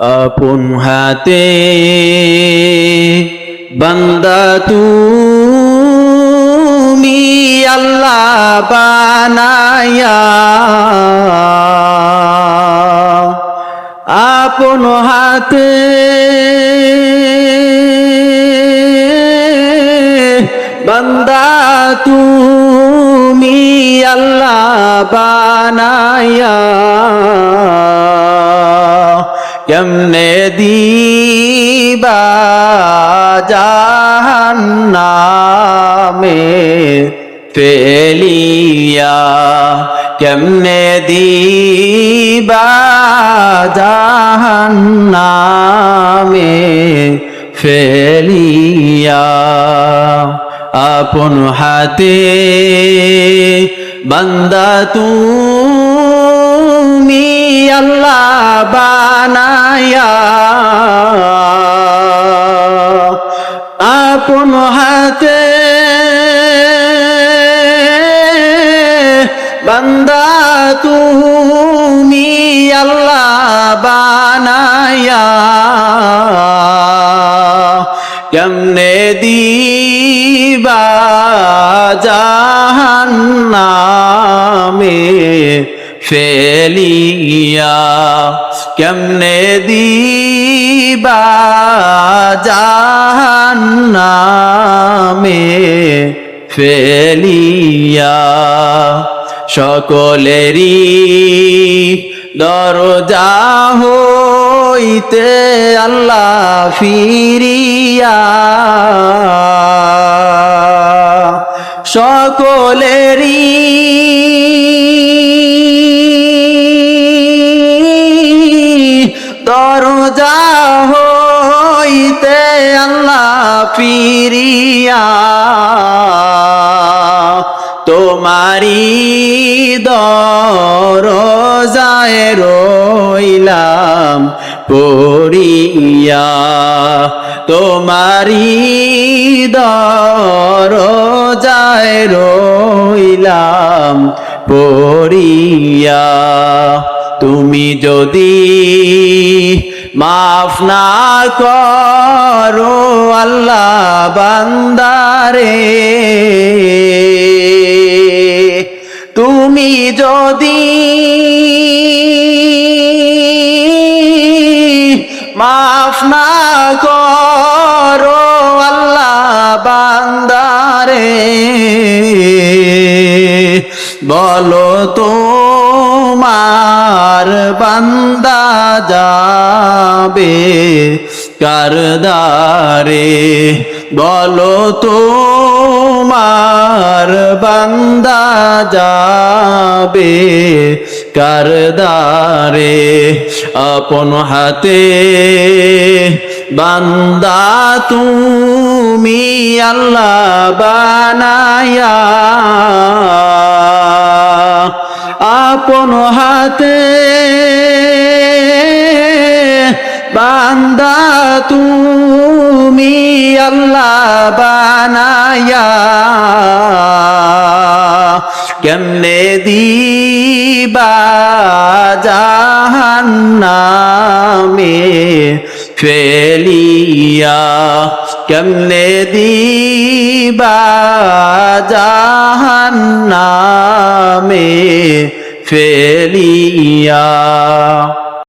আপন হাতে বান্দা তুমি আল্লাহ বানায়া। আপন হাতে বান্দা তুমি আল্লাহ বানায়া। কেমনে দিবা জাহান্নামে ফেলিয়া? কেমনে দিবা জাহান্নামে ফেলিয়া? আপন হাতে বান্দা তুমি আল্লাহ আপন হাতে বান্দা তুমি আল্লাহ বানায়া। কেমনে দিবা জাহান্নামে ফেলিয়া? কেমনে দিবা জাহান্নামে ফেলিয়া? সকলেরই দরজা হইতে আল্লাহ ফিরিয়া। সকলেরই দরজা হইতে আল্লাহ ফিরিয়া তোমারি দরজায় রইলাম পড়িয়া তোমারি দরজায় রইলাম পড়িয়া। তুমি যদি মাফ না করো আল্লাহ বান্দারে, তুমি যদি মাফ না করো আল্লাহ বান্দারে, বলো তোমার বান্দা যাবে কারদারে? বলো তোমার বান্দা যাবে কারদারে? আপন হাতে বান্দা তুমি আল্লাহ বানায়া আপন হাতে বান্দা তুমি আল্লাহ বানায়া। কেমনে দিবা জাহান্নামে ফেলিয়া? কেমনে দিবা জাহান্নামে ফেলিয়া